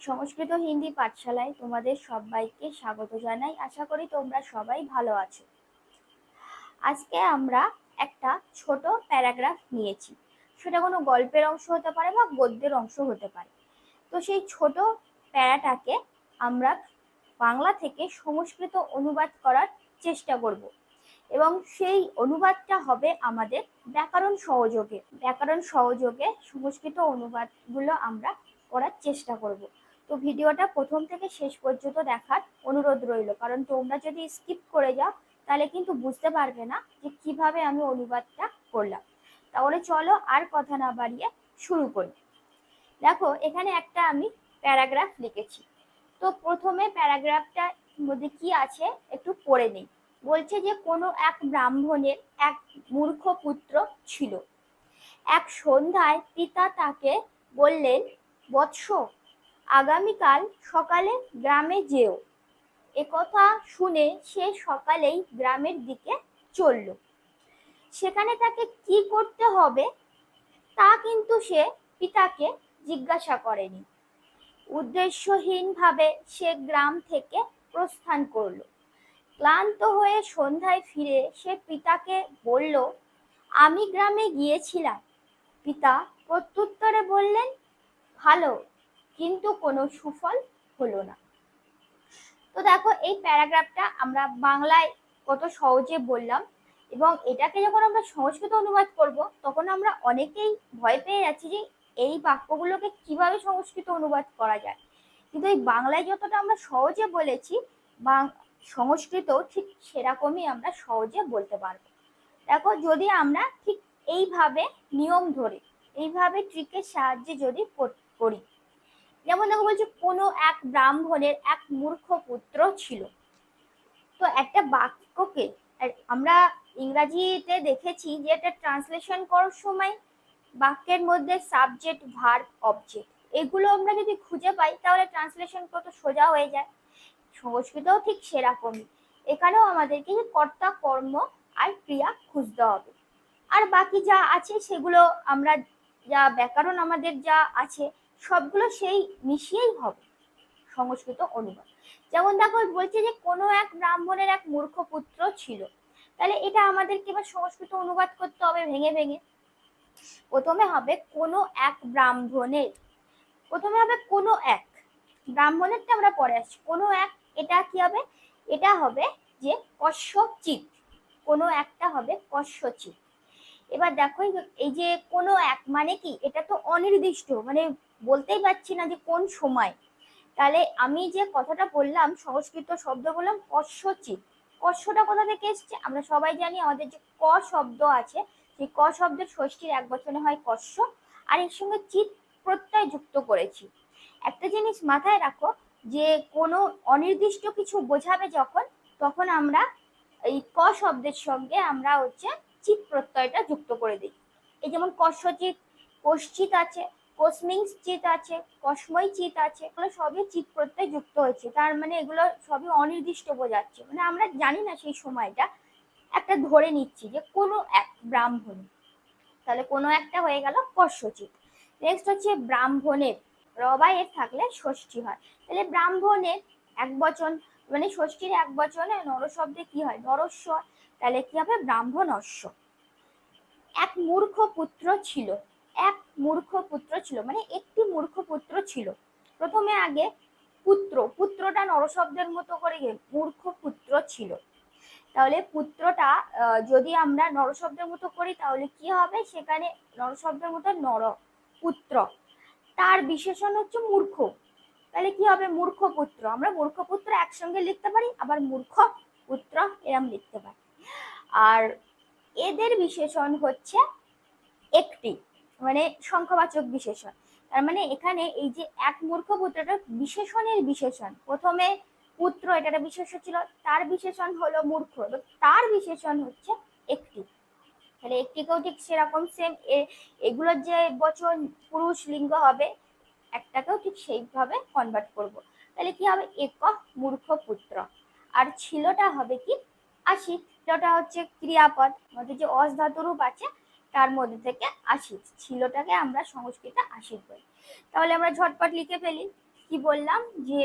সংস্কৃত হিন্দি পাঠশালায় তোমাদের সবাইকে স্বাগত জানাই। আশা করি তোমরা সবাই ভালো আছো। আজকে আমরা একটা ছোট প্যারাগ্রাফ নিয়েছি। সেটা কোনো গল্পের অংশ হতে পারে বা গদ্যের অংশ হতে পারে। তো সেই ছোট প্যারাটাকে আমরা বাংলা থেকে সংস্কৃত অনুবাদ করার চেষ্টা করব। এবং সেই অনুবাদটা হবে আমাদের ব্যাকরণ সহযোগে। ব্যাকরণ সহযোগে সংস্কৃত অনুবাদগুলো আমরা করার চেষ্টা করব। তো ভিডিওটা প্রথম থেকে শেষ পর্যন্ত দেখার অনুরোধ রইল। কারণ তোমরা যদি স্কিপ করে যাও, তাহলে কিন্তু বুঝতে পারবে না যে কীভাবে আমি অনুবাদটা করলাম। তাহলে চলো আর কথা না বাড়িয়ে শুরু করি। দেখো, এখানে একটা আমি প্যারাগ্রাফ লিখেছি। তো প্রথমে প্যারাগ্রাফটার মধ্যে কি আছে একটু পড়ে নেই। বলছে যে কোনো এক ব্রাহ্মণের এক মূর্খ পুত্র ছিল। এক সন্ধ্যায় পিতা তাকে বললেন, বৎস আগামীকাল সকালে গ্রামে যেও। একথা শুনে সে সকালেই গ্রামের দিকে চলল। সেখানে তাকে কি করতে হবে, তা কিন্তু সে পিতাকে জিজ্ঞাসা করেনি। উদ্দেশ্যহীনভাবে সে গ্রাম থেকে প্রস্থান করল। ক্লান্ত হয়ে সন্ধ্যায় ফিরে সে পিতাকে বলল, আমি গ্রামে গিয়েছিলাম। পিতা প্রত্যুত্তরে বললেন, ভালো কিন্তু কোনো সুফল হলো না। তো দেখো, এই প্যারাগ্রাফটা আমরা বাংলায় কত সহজে বললাম এবং এটাকে যখন আমরা সংস্কৃত অনুবাদ করব, তখন আমরা অনেকেই ভয় পেয়ে যাচ্ছি যে এই বাক্যগুলোকে কীভাবে সংস্কৃত অনুবাদ করা যায়। কিন্তু এই বাংলায় যতটা আমরা সহজে বলেছি, বা, সংস্কৃত ঠিক সেরকমই আমরা সহজে বলতে পারব। দেখো, যদি আমরা ঠিক এইভাবে নিয়ম ধরে, এইভাবে ট্রিকের সাহায্যে যদি করি যেমন দেখো বলছে, কোনো এক ব্রাহ্মণের এক মূর্খ পুত্র ছিল। তো একটা বাক্যকে আমরা ইংরাজিতে দেখেছি যে এটা ট্রান্সলেশন করার সময় বাক্যের মধ্যে সাবজেক্ট ভার্ব অবজেক্ট এগুলো আমরা যদি খুঁজে পাই, তাহলে ট্রান্সলেশন কত সোজা হয়ে যায়। সংস্কৃতও ঠিক সেরকমই। এখানেও আমাদেরকে কর্তা, কর্ম আর ক্রিয়া খুঁজতে হবে। আর বাকি যা আছে, সেগুলো আমরা, যা ব্যাকরণ আমাদের যা আছে সবগুলো সেই মিশিয়েই হবে। সংস্কৃত অনুবাদ। যেমন দেখো বলছে যে কোনো এক ব্রাহ্মণের এক মূর্খ পুত্র ছিল। তাহলে এটা আমাদেরকে এবার সংস্কৃত অনুবাদ করতে হবে ভেঙে ভেঙে। প্রথমে হবে কোনো এক ব্রাহ্মণের। প্রথমে হবে কোনো এক। ব্রাহ্মণেরটা আমরা পরে আসছি। কোনো এক, এটা কি হবে? এটা হবে যে কশ্যচিত কোনো একটা হবে কশ্যচিত এবার দেখো, এই যে কোনো এক মানে কি, এটা তো অনির্দিষ্ট মানে বলতেই পারছি না যে কোন সময়। তাহলে আমি যে কথাটা বললাম, সংস্কৃত শব্দ বললাম কশ্যচিত কশ্যটা কোথা থেকে এসছে? আমরা সবাই জানি আমাদের যে ক শব্দ আছে, সেই ক শব্দের ষষ্ঠীর এক বছরে হয় কশ্য আর এর সঙ্গে চিত প্রত্যয় যুক্ত করেছি। একটা জিনিস মাথায় রাখো, যে কোনো অনির্দিষ্ট কিছু বোঝাবে যখন, তখন আমরা এই ক শব্দের সঙ্গে আমরা হচ্ছে চিত প্রত্যয়টা যুক্ত করে দিই। এই যেমন কস্যচিত কশ্চিত আছে কসমিং চিত আছে কসময় চিত আছে, এগুলো সবই চিত প্রত্যয় যুক্ত হয়েছে। তার মানে এগুলো সবই অনির্দিষ্ট বোঝাচ্ছে। মানে আমরা জানি না সেই সময়টা। একটা ধরে নিচ্ছি যে কোনো এক ব্রাহ্মণ, তাহলে কোনো একটা হয়ে গেল কস্যচিত নেক্সট হচ্ছে ব্রাহ্মণের রবায়ের থাকলে ষষ্ঠী হয়। তাহলে ব্রাহ্মণের এক বচন মানে ষষ্ঠীর এক বচনে নরশব্দে কি হয়? নরস্ব তাহলে কি হবে? ব্রাহ্মণস্য এক মূর্খ পুত্র ছিল। এক মূর্খ পুত্র ছিল। মানে একটি মূর্খ পুত্র ছিল। প্রথমে আগে পুত্র। পুত্রটা নরশব্দের মতো করে মূর্খ পুত্র ছিল। তাহলে পুত্রটা যদি আমরা নরশব্দের মতো করি, তাহলে কি হবে? সেখানে নরশব্দের মতো নর পুত্র। তার বিশেষণ হচ্ছে মূর্খ। তাহলে কি হবে? মূর্খ পুত্র। আমরা মূর্খ পুত্র একসঙ্গে লিখতে পারি, আবার মূর্খ পুত্র এরম লিখতে পারি। আর এদের বিশেষণ হচ্ছে একটি মানে সংখ্যাবাচক বিশেষণ। তার মানে এখানে এই যে এক মূর্খ পুত্রটা বিশেষণের বিশেষণ। প্রথমে পুত্র এটা একটা ছিল, তার বিশেষণ হলো মূর্খ। তার বিশেষণ হচ্ছে একটি। তাহলে একটিকেও ঠিক সেরকম সেম এগুলোর যে বচন পুরুষ লিঙ্গ হবে, একটাকেও ঠিক সেইভাবে কনভার্ট করব। তাহলে কি হবে? এক মূর্খ পুত্র। আর ছিলটা হবে কি? আশি যেটা হচ্ছে ক্রিয়াপদ মধ্যে যে অস ধাতুরূপ আছে, তার মধ্যে থেকে আশি ছিলটাকে আমরা সংস্কৃতে আশি বলি। তাহলে আমরা ঝটপট লিখে ফেলি। কি বললাম? যে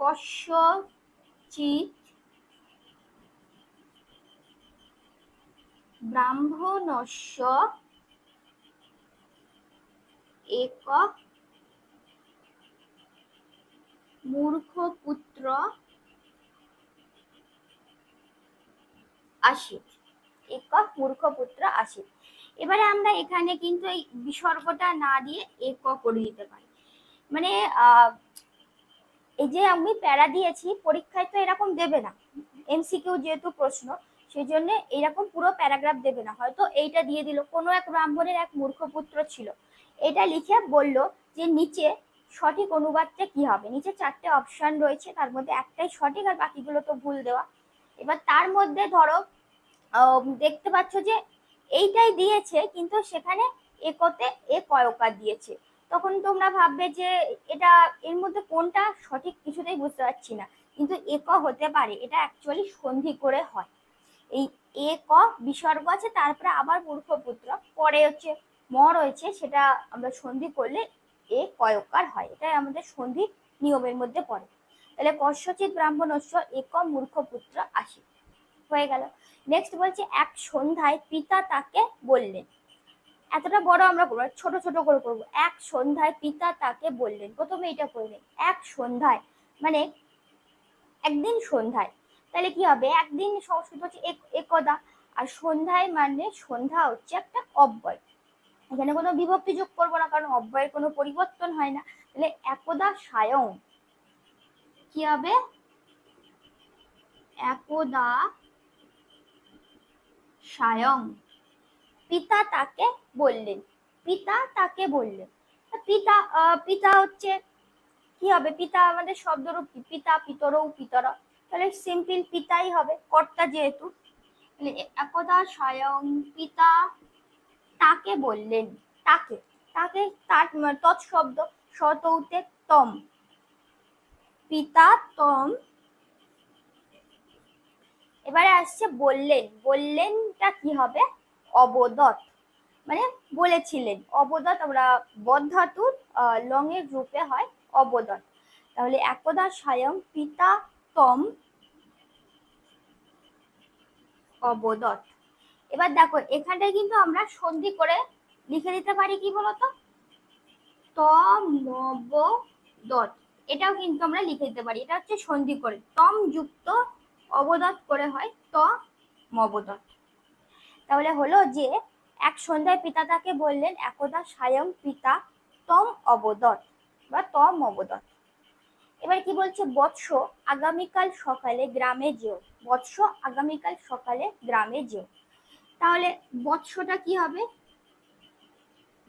কস্যচিৎ ব্রাহ্মণস্য এক মূর্খপুত্র আসিত এক মূর্খপুত্র আসিত এবারে আমরা এখানে কিন্তু এই বিসর্গটা না দিয়ে এক করে দিতে পারি। মানে এই যে আমি প্যারা দিয়েছি, পরীক্ষায় তো এরকম দেবে না। এমসিকিউ যেহেতু প্রশ্ন সেই জন্য এরকম পুরো প্যারাগ্রাফ দেবে না। হয়তো এইটা দিয়ে দিল। কোনো এক ব্রাহ্মণের এক মূর্খ পুত্র ছিল। এটা লিখে বলল যে নিচে সঠিক অনুবাদটা কি হবে? নিচে চারটে অপশন রয়েছে। তার মধ্যে একটাই সঠিক আর বাকিগুলো তো ভুল দেওয়া। এবার তার মধ্যে ধরো দেখতে পাচ্ছ যে এইটাই দিয়েছে, কিন্তু সেখানে একতে এ কয়কার দিয়েছে। তখন তোমরা ভাববে যে এটা, এর মধ্যে কোনটা সঠিক কিছুতেই বুঝতে পারছি না। কিন্তু এক হতে পারে, এটা অ্যাকচুয়ালি সন্ধি করে হয়। এই এ ক বিসর্গ আছে, তারপরে আবার মূর্খপুত্র, পরে হচ্ছে ম রয়েছে সেটা আমরা সন্ধি করলে এ কয়কার হয়। এটাই আমাদের সন্ধি নিয়মের মধ্যে পড়ে। তাহলে কস্যচিৎ ব্রাহ্মণস্য এক মূর্খপুত্র আসি। হয়ে গেল। নেক্সট বলছে, এক সন্ধ্যায় পিতা তাকে বললেন। এতটা বড় আমরা করব ছোট ছোট করে করব। এক সন্ধ্যায় পিতা তাকে বললেন। প্রথমে এটা করবেন এক সন্ধ্যায় মানে একদিন সন্ধ্যায়। তাহলে কি হবে? একদিন সংস্কৃত হচ্ছে একদা। আর সন্ধ্যায় মানে সন্ধ্যা হচ্ছে একটা অব্যয়। এখানে কোনো বিভক্তি যোগ করব না, কারণ অব্যয়ের কোনো পরিবর্তন হয় না। তাহলে একদা সায়ং। কি হবে? একদা সায়ং পিতা তাকে বললেন। পিতা তাকে বললেন। পিতা পিতা হচ্ছে কি হবে? পিতা আমাদের শব্দরূপ পিতা, পিতরও পিতর তাহলে সিম্পল পিতাই হবে, কর্তা যেহেতু। একদা স্বয়ং পিতা তাকে বললেন। তাকে তাকে তার তৎশব্দ শতৌতে তম। পিতা তম এবারে আসছে বললেন, বললেনটা কি হবে? অবদত মানে বলেছিলেন অবদত আমরা বদ্ধাতুর লং এর রূপে হয় অবদত তাহলে একদা স্বয়ং পিতা তম অবদত এবার দেখো, এখানটায় কিন্তু আমরা সন্ধি করে লিখে দিতে পারি কি বলতো? তমবদত এটাও কিন্তু আমরা লিখে দিতে পারি। এটা হচ্ছে সন্ধি করে। তম যুক্ত অবদত করে হয় ত মবদত। তাহলে হলো যে, এক সন্ধ্যায় পিতা তাকে বললেন, একদা স্বয়ং পিতা তম অবদত বা তম অবদত এবার কি বলছে? বৎস আগামীকাল সকালে গ্রামে যেও। বৎস আগামীকাল সকালে গ্রামে যেও। তাহলে বৎসটা কি হবে?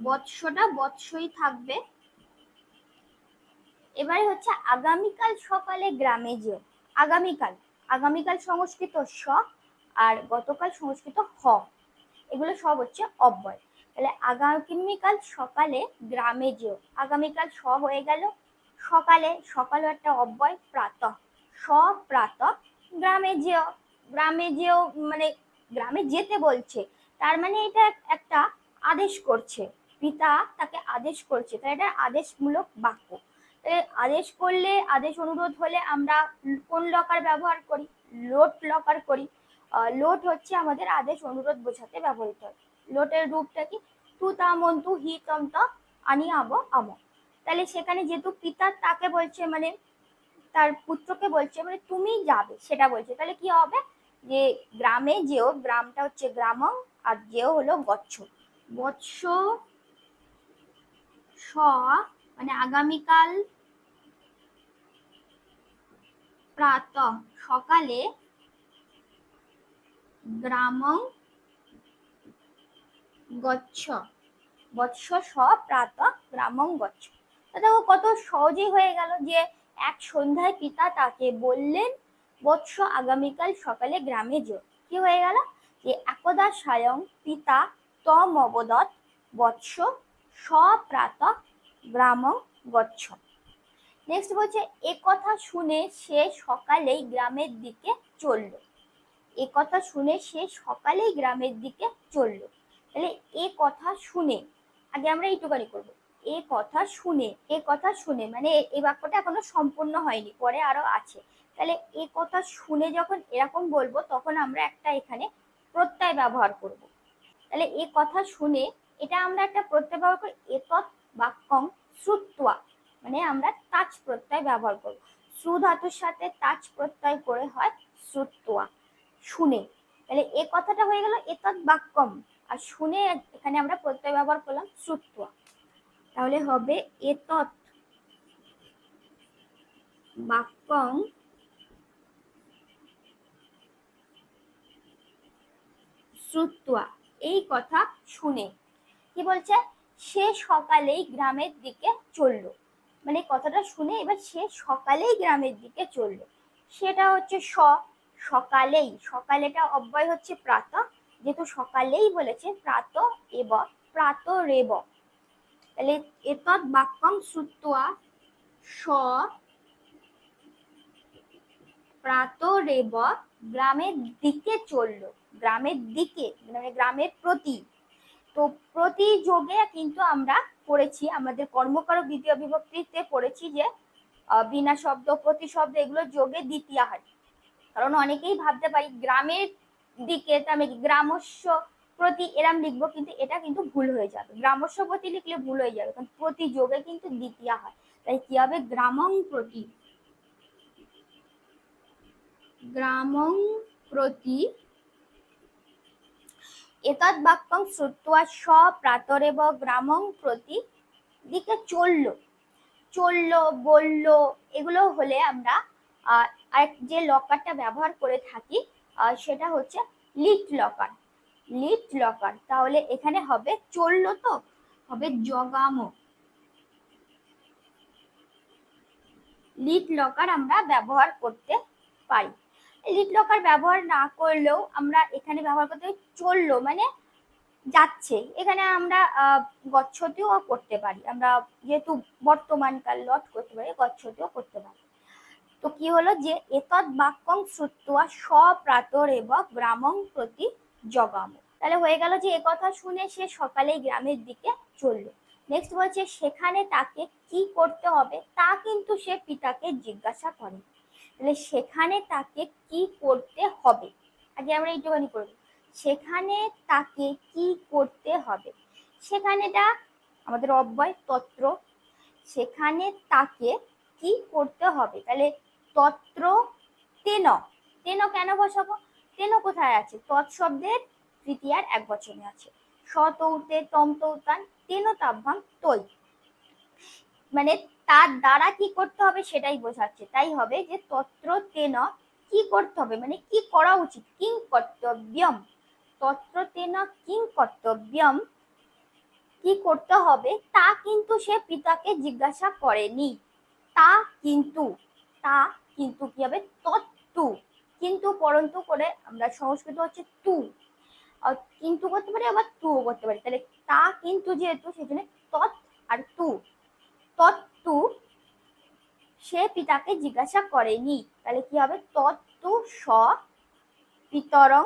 বৎসটা বৎসই থাকবে। এবারে হচ্ছে আগামীকাল সকালে গ্রামে যেও। আগামীকাল আগামীকাল সংস্কৃত স আর গতকাল সংস্কৃত হ। এগুলো সব হচ্ছে অব্যয়। তাহলে আগামীকাল সকালে গ্রামে যেও। আগামীকাল স হয়ে গেল। সকালে সকালে একটা অব্যয়, প্রাত। স, প্রাত, গ্রামে যেও। গ্রামে যেও মানে গ্রামে যেতে বলছে। তার মানে এটা একটা আদেশ করছে। পিতা তাকে আদেশ করছে। তাই এটা আদেশমূলক বাক্য। তাহলে আদেশ করলে, আদেশ অনুরোধ হলে আমরা কোন লকার ব্যবহার করি? লোট লকার করি। লোট হচ্ছে আমাদের আদেশ অনুরোধ বোঝাতে ব্যবহৃত হয়। লোটের রূপটা কি? তু তা মন তু হি তম আনি আব আম। তাহলে সেখানে যেহেতু পিতা তাকে বলছে মানে তার পুত্রকে বলছে মানে তুমি যাবে, সেটা বলছে। তাহলে কি হবে? যে গ্রামে যেও, গ্রামটা হচ্ছে গ্রামং, আর যেও হলো গচ্ছ বৎস স মানে আগামীকাল প্রাত সকালে গ্রামং গচ্ছ। বৎস স প্রাত গ্রামং গচ্ছ। দেখো কত সহজেই হয়ে গেল যে এক সন্ধ্যায় পিতা তাকে বললেন, বৎস আগামীকাল সকালে গ্রামে যেও। কি হয়ে গেল? যে একদা স্বয়ং পিতা তম অবদত বৎস স্বপ্রাত গ্রামং গচ্ছ। নেক্সট বলছে, এ কথা শুনে সে সকালেই গ্রামের দিকে চলল। এ কথা শুনে সে সকালেই গ্রামের দিকে চলল। তাহলে এ কথা শুনে, আগে আমরা এইটুকানি করব। এ কথা শুনে, এ কথা শুনে মানে এই বাক্যটা এখনও সম্পূর্ণ হয়নি, পরে আরও আছে। তাহলে এ কথা শুনে যখন এরকম বলব, তখন আমরা একটা এখানে প্রত্যয় ব্যবহার করব। তাহলে এ কথা শুনে, এটা আমরা একটা প্রত্যয় ব্যবহার করি, এতৎ বাক্যং মানে আমরা তাচ প্রত্যয় ব্যবহার করব। শ্রু ধাতুর সাথে তাচ প্রত্যয় করে হয় শ্রুত্বা শুনে। তাহলে এ কথাটা হয়ে গেল এতৎ বাক্যম। আর শুনে এখানে আমরা প্রত্যয় ব্যবহার করলাম শ্রুত্বা তাহলে হবে এতৎ বাক্যং শ্রুত্বা এই কথা শুনে। কি বলছে? সে সকালেই গ্রামের দিকে চলল। মানে কথাটা শুনে এবার সে সকালেই গ্রামের দিকে চলল। সেটা হচ্ছে স, সকালেই, সকালেটা অব্যয় হচ্ছে প্রাত, যেহেতু সকালেই বলেছে প্রাত এব, প্রাত রেব। তাহলে এতৎ বাক্যং শ্রুত্বা স, প্রাত রেব গ্রামের দিকে চলল, গ্রামের দিকে মানে গ্রামের প্রতি। তো প্রতি যোগে কিন্তু আমরা পড়েছি, আমাদের কর্মকারক দ্বিতীয় বিভক্তিতে পড়েছি যে বিনা শব্দ প্রতি শব্দ এগুলো যোগে দ্বিতীয় হয়। কারণ অনেকেই ভাবতে পারি গ্রামের দিকে আমি গ্রামস্য প্রতি এরাম লিখব, কিন্তু এটা কিন্তু ভুল হয়ে যাবে। গ্রামস্য প্রতি লিখলে ভুল হয়ে যাবে, কারণ প্রতি যোগে কিন্তু দ্বিতীয় হয়। তাই কি হবে? গ্রামং প্রতি গ্রামং প্রতি এতৎ বাক্যং শ্রুত্বা প্রাতরেব গ্রামং প্রতি দিকে চলল। চলল, বলল, এগুলো হলে আমরা যে লকারটা ব্যবহার করে থাকি সেটা হচ্ছে লিট লকার লিট লকার তাহলে এখানে হবে চলল তো? হবে জগামো। লিট লকার আমরা ব্যবহার করতে পারি। লিট লকার ব্যবহার না করলেও আমরা এখানে ব্যবহার করতে চলল মানে যাচ্ছে। এখানে আমরা গচ্ছতেও করতে পারি। আমরা যেহেতু বর্তমানকাল লট করতে পারি, গচ্ছতেও করতে পারি। তো কি হলো যে, এতৎ বাক্যং শ্রুত্বা স্বপ্রাতর এবং গ্রামং প্রতি জগাম। তাহলে হয়ে গেল যে কথা শুনে সে সকালে গ্রামের দিকে চলল। নেক্সট বলছে, সেখানে তাকে কি করতে হবে? তা কিন্তু সে পিতাকে জিজ্ঞাসা করে তাহলে সেখানে তাকে কি করতে হবে? আগে আমরা এইটুখানি করব সেখানে তাকে কি করতে হবে? সেখানেটা আমাদের অব্যয় তত্র সেখানে তাকে কি করতে হবে? তাহলে তত্র তেন। তেন কেন বসাবো? তেন কোথায় আছে? তৎশব্দের তৃতীয়ার এক বচনে আছে। সতৌতে তম তৌতান তেন তাভ্যাম তৈ। মানে তার দ্বারা কি করতে হবে সেটাই বোঝাচ্ছে। তাই হবে যে তত্র তেন কি করতে হবে? মানে কি করা উচিত? কিং কর্তব্যম। তত্র তেন কিং কর্তব্যম কি করতে হবে? তা কিন্তু সে পিতাকে জিজ্ঞাসা করেনি। তা কিন্তু তা কিন্তু কি হবে? তত্তু। কিন্তু পরন্তু করে আমরা সংস্কৃত হচ্ছে তু। কিন্তু করতে পারি, আবার তুও করতে পারি। তাহলে তা কিন্তু যেহেতু, সেজন্য তৎ আর তু। তত্তু সে পিতাকে জিজ্ঞাসা করেনি। তাহলে কি হবে? তত্তু স পিতরং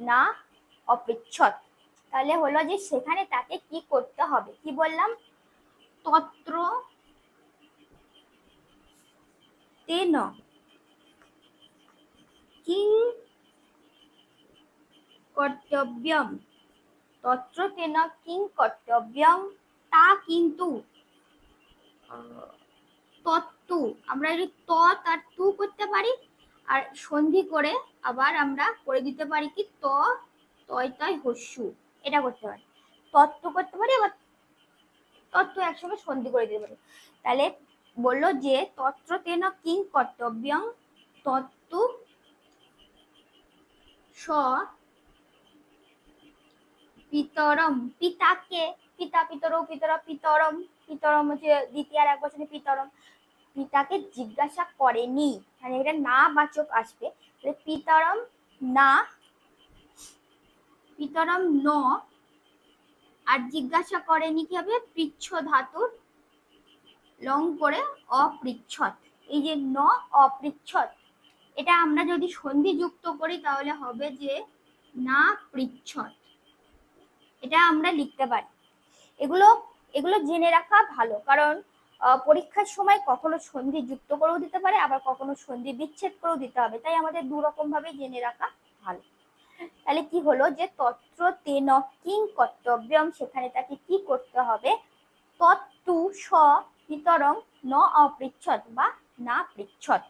না অপৃচ্ছদ তাহলে হলো যে সেখানে তাকে কি করতে হবে? কি বললাম? তত্র তেন কিং কর্তব্যম। তত্র তেন কিং কর্তব্যম। তা কিন্তু তত্তু আমরা যদি তৎ আর তু করতে পারি, আর সন্ধি করে আবার আমরা করে দিতে পারি কি ত, তয় তয়, হস্যু। এটা করতে পারি। তত্ত্ব করতে পারি, আবার তত্ত্ব একসঙ্গে সন্ধি করে দিতে পারি। তাহলে বলল যে তত্র তেন কিং কর্তব্যং তত্ত্ব স পিতরম। পিতাকে, পিতা পিতর পিতর পিতরম। পিতরম হচ্ছে দ্বিতীয় এক বছরে পিতরম। পিতাকে জিজ্ঞাসা করেনি। মানে এটা না বাচক আসবে। পিতরম না, পিতরম ন, আর জিজ্ঞাসা করেনি কি হবে? পৃচ্ছ ধাতুর লং করে অপৃচ্ছদ। এই যে ন, অপৃচ্ছদ। এটা আমরা যদি সন্ধি যুক্ত করি তাহলে হবে যে না পৃচ্ছদ। এটা আমরা লিখতে পারি। এগুলো এগুলো জেনে রাখা ভালো। কারণ পরীক্ষার সময় কখনো সন্ধি যুক্ত করেও দিতে পারে, আবার কখনো সন্ধি বিচ্ছেদ করেও দিতে হবে। তাই আমাদের দু রকম ভাবে জেনে রাখা ভালো। তাহলে কি হলো যে, তত্র তেন কিং কর্তব্যম, সেখানে তাকে কি করতে হবে? তত্তু স বিতরং ন অপৃচ্ছদ বা না পৃচ্ছদ।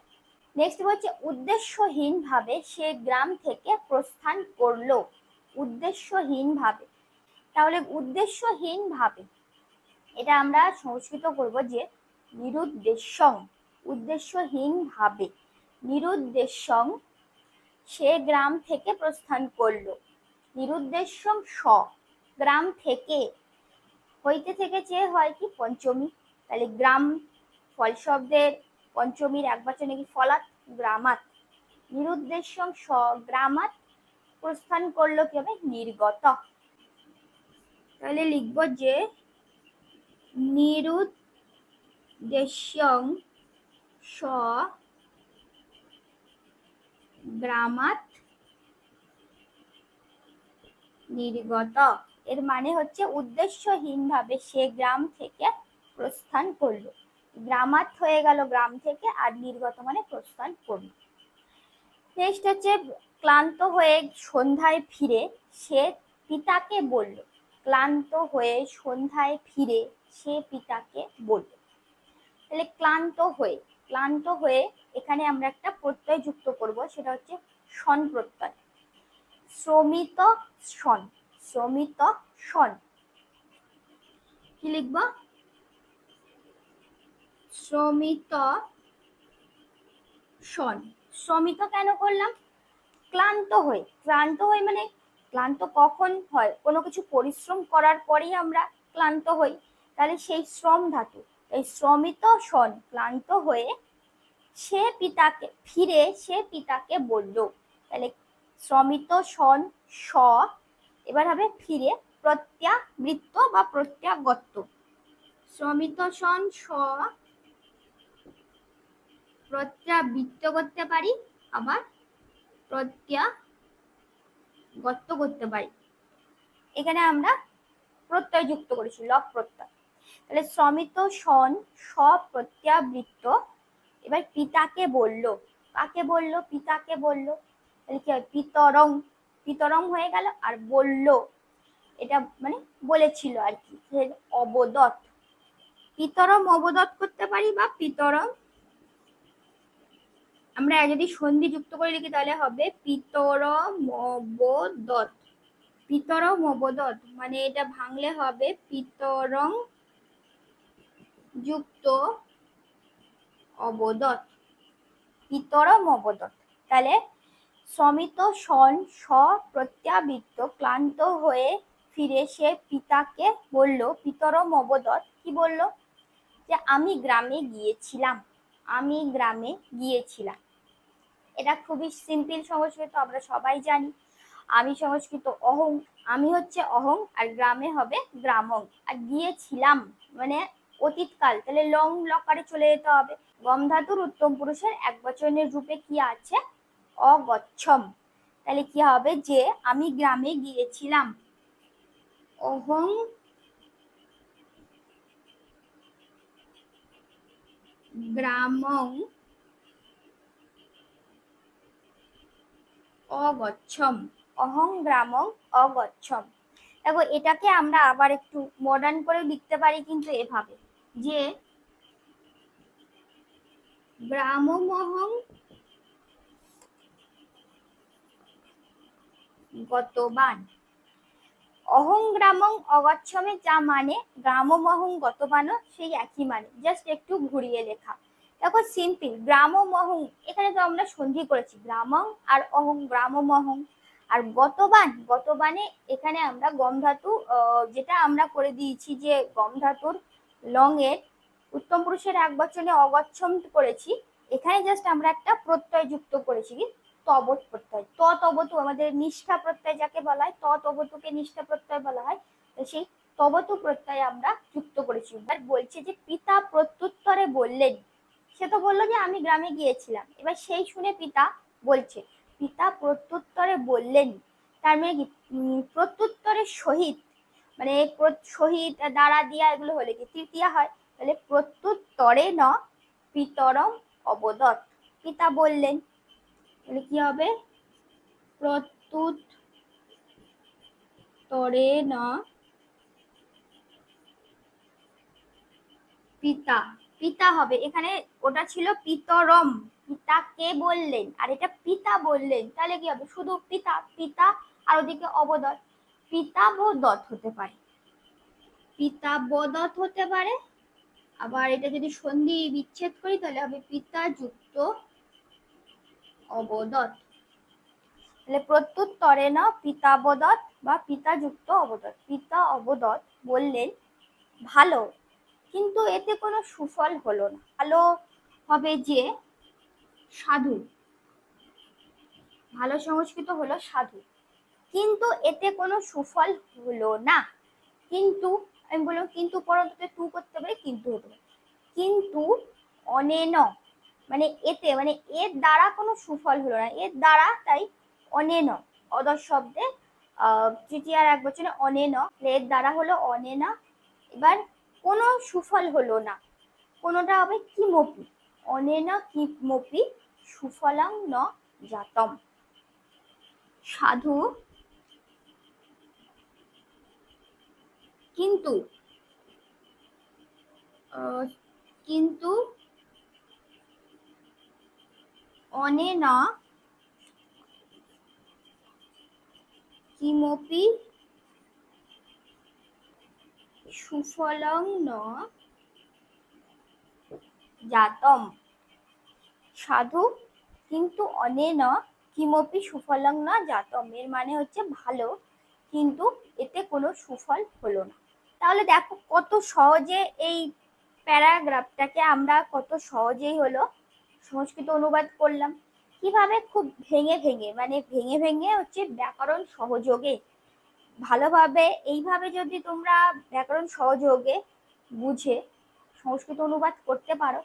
নেক্সট হচ্ছে উদ্দেশ্যহীন ভাবে সে গ্রাম থেকে প্রস্থান করল। উদ্দেশ্যহীন ভাবে তাহলে উদ্দেশ্যহীন ভাবে এটা আমরা সংস্কৃত করব যে নিরুদ্দেশ্যং, উদ্দেশ্যহীন ভাবে। নিরুদ্দেশ্যং সে গ্রাম থেকে প্রস্থান করল। নিরুদ্দেশ্যং স, গ্রাম থেকে, হইতে থেকে চেয়ে হয় কি পঞ্চমী। তাহলে গ্রাম ফল শব্দের পঞ্চমীর এক বচনে কি ফলাত গ্রামাত নিরুদ্দেশ্যং স গ্রামাত প্রস্থান করল কি হবে নির্গত। তাহলে লিখব যে নিরুদ্দেশ্যং স গ্রামাত নির্গত। এর মানে হচ্ছে উদ্দেশ্যহীন ভাবে সে গ্রাম থেকে প্রস্থান করল। গ্রামাত হয়ে গেল গ্রাম থেকে আর নির্গত মানে প্রস্থান করল। নেক্সট হচ্ছে ক্লান্ত হয়ে সন্ধ্যায় ফিরে সে পিতাকে বলল, ক্লান্ত হয়ে সন্ধ্যায় ফিরে সে পিতাকে বলল। তাহলে ক্লান্ত হয়ে ক্লান্ত হয়ে এখানে আমরা একটা প্রত্যয় যুক্ত করব, সেটা হচ্ছে সন প্রত্যয়। শ্রমিত সন শ্রমিত সন। কি লিখব? শ্রমিত সন। শ্রমিত কেন করলাম? ক্লান্ত হয়ে ক্লান্ত হয়ে মানে ক্লান্ত কখন হয়? কোনো কিছু পরিশ্রম করার পরেই আমরা ক্লান্ত হই। তাহলে সেই শ্রম ধাতু, এই শ্রমিত সন ক্লান্ত হয়ে সে পিতাকে, ফিরে সে পিতাকে বলল, তাহলে শ্রমিত সন স এবার হবে ফিরে প্রত্যাবৃত্ত বা প্রত্যাগত শ্রমিত সন স প্রত্যাবৃত্ত করতে পারি, আবার প্রত্যাগত করতে পারি। এখানে আমরা প্রত্যয় যুক্ত করেছি লব প্রত্যয়। তাহলে শ্রমিত সন স্বপ্রত্যাবৃত্ত। এবার পিতাকে বলল, কাকে বলল, পিতাকে বলল? তাহলে কি হয়? পিতরং পিতরং হয়ে গেল আর বলল। এটা মানে বলেছিল আর কি অবদত পিতরম অবদত করতে পারি বা পিতরম আমরা যদি সন্ধি যুক্ত করে লিখি তাহলে হবে পিতরম অবদত পিতরম অবদত মানে এটা ভাঙলে হবে পিতরং যুক্ত অবদত। পিতরম অবদত। তাহলে শ্রমিত সন স্বপ্রত্যাবৃত্ত ক্লান্ত হয়ে ফিরে সে পিতাকে বলল, পিতরম অবদত। কি বলল? যে আমি গ্রামে গিয়েছিলাম। আমি গ্রামে গিয়েছিলাম। এটা খুবই সিম্পল সংস্কৃত, আমরা সবাই জানি। আমি সংস্কৃত অহং, আমি হচ্ছে অহং, আর গ্রামে হবে গ্রামং। আর গিয়েছিলাম মানে অতীতকাল, তাহলে লং লকারে চলে যেতে হবে। গম ধাতুর উত্তম পুরুষের এক বচনের রূপে কি আছে? অগচ্ছম। তাহলে কি হবে? যে আমি গ্রামে গিয়েছিলাম। অহং গ্রামং। অগচ্ছম। অহং গ্রামং অগচ্ছম। দেখো, এটাকে আমরা আবার একটু মডার্ন করে লিখতে পারি কিন্তু এভাবে। যে গ্রামমহং গতবান। অহং গ্রামং অগচ্ছমে যা মানে গ্রামমহং গতবানও সেই একই মানে। জাস্ট একটু ঘুরিয়ে লেখা। দেখো, সিম্পল গ্রামমহং এখানে তো আমরা সন্ধি করেছি। গ্রামং আর অহং গ্রামমহং আর গতবান, গতবানে এখানে আমরা গম ধাতু যেটা আমরা করে দিয়েছি যে গম ধাতুর লং এর উত্তম পুরুষের এক বচনে অগচ্ছম করেছি। এখানে জাস্ট আমরা একটা প্রত্যয় যুক্ত করেছি কি? তবত প্রত্যয়। ত তবতু আমাদের নিষ্ঠা প্রত্যয় যাকে বলা হয়, ত তবতুকে নিষ্ঠা প্রত্যয় বলা হয়। তো সেই তবতু প্রত্যয় আমরা যুক্ত করেছি। এবার বলছে যে, পিতা প্রত্যুত্তরে বললেন। সে তো বলল যে, আমি গ্রামে গিয়েছিলাম। এবার সেই শুনে পিতা বলছে, পিতা প্রত্যুত্তরে বললেন। তার মানে কি? প্রত্যুত্তরের সহিত মানে শহীদ দ্বারা দিয়া এগুলো হলে কি তৃতীয়া হয়? তাহলে প্রত্যুত্তরে ন পিতরম অবদত পিতা বললেন, তাহলে কি হবে? প্রত্যুত্তরে ন পিতা। পিতা হবে, এখানে ওটা ছিল পিতরম। পিতা কে বললেন? আর এটা পিতা বললেন, তাহলে কি হবে? শুধু পিতা পিতা আর ওদিকে অবদত পিতা বোদত হতে পারে। পিতা বোদত হতে পারে। আবার এটা যদি সন্ধি বিচ্ছেদ করি, তাহলে হবে পিতা যুক্ত অবদত। তাহলে প্রত্যুত্তরে না পিতা বদত বা পিতা যুক্ত অবদত। পিতা অবদত বললেন, ভালো, কিন্তু এতে কোনো সুফল হলো না। ভালো হবে যে সাধু। ভালো সংস্কৃত হলো সাধু। কিন্তু এতে কোনো সুফল হলো না। কিন্তু, আমি বললাম, কিন্তু পরবর্তীতে টু করতে পারি কিন্তু হতে পারে কিন্তু অনেন মানে এতে মানে এর দ্বারা কোনো সুফল হলো না। এর দ্বারা তাই অনেন অদর শব্দে তৃতীয়ার এক বছরে অনেন এর দ্বারা হলো অনেনা এবার কোনো সুফল হলো না। কোনোটা হবে কিমপি অনেনা কিমপি সুফলাং ন জাতম। সাধু কিন্তু কিন্তু অনেনা কিমপি সুফলং ন জাতম। সাধু, কিন্তু অনেন কিমপি সুফলং না জাতম। এর মানে হচ্ছে ভালো, কিন্তু এতে কোনো সুফল হলো না। তাহলে দেখো কত সহজে এই প্যারাগ্রাফটাকে আমরা কত সহজেই হলো সংস্কৃত অনুবাদ করলাম। কীভাবে? খুব ভেঙে ভেঙে মানে ভেঙে ভেঙে হচ্ছে ব্যাকরণ সহযোগে। ভালোভাবে এইভাবে যদি তোমরা ব্যাকরণ সহযোগে বুঝে সংস্কৃত অনুবাদ করতে পারো,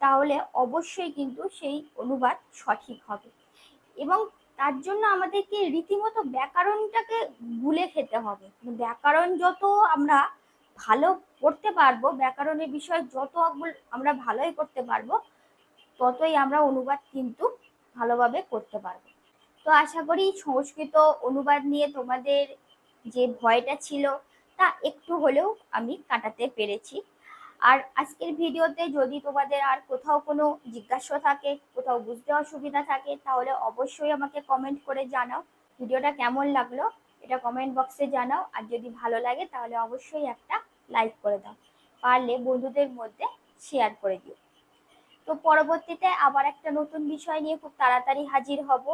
তাহলে অবশ্যই কিন্তু সেই অনুবাদ সঠিক হবে। এবং তার জন্য আমাদেরকে রীতিমতো ব্যাকরণটাকে গুলে খেতে হবে। ব্যাকরণ যত আমরা ভালো করতে পারব, ব্যাকরণের বিষয় যত আমরা ভালোই করতে পারব, ততই আমরা অনুবাদ কিন্তু ভালোভাবে করতে পারব। তো আশা করি সংস্কৃত অনুবাদ নিয়ে তোমাদের যে ভয়টা ছিল, তা একটু হলেও আমি কাটাতে পেরেছি। আর আজকের ভিডিওতে যদি তোমাদের আর কোথাও কোনো জিজ্ঞাসা থাকে, কোথাও বুঝতে অসুবিধা থাকে, তাহলে অবশ্যই আমাকে কমেন্ট করে জানাও। ভিডিওটা কেমন লাগল এটা কমেন্ট বক্সে জানাও। আর যদি ভালো লাগে তাহলে অবশ্যই একটা লাইক করে দাও। পারলে বন্ধুদের মধ্যে শেয়ার করে দিও। তো পরবর্তীতে আবার একটা নতুন বিষয় নিয়ে খুব তাড়াতাড়ি হাজির হব।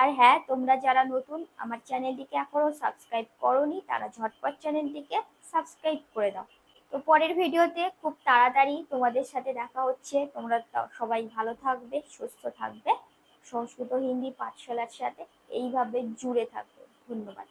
আর হ্যাঁ তোমরা যারা নতুন, আমার চ্যানেলটিকে এখনও সাবস্ক্রাইব করোনি, তারা ঝটপট চ্যানেলটিকে সাবস্ক্রাইব করে দাও। তো পরের ভিডিওতে খুব তাড়াতাড়ি তোমাদের সাথে দেখা হচ্ছে। তোমরা সবাই ভালো থাকবে, সুস্থ থাকবে। সংস্কৃত, হিন্দি, পাঠশালার সাথে এইভাবে জুড়ে থাকবে। ধন্যবাদ।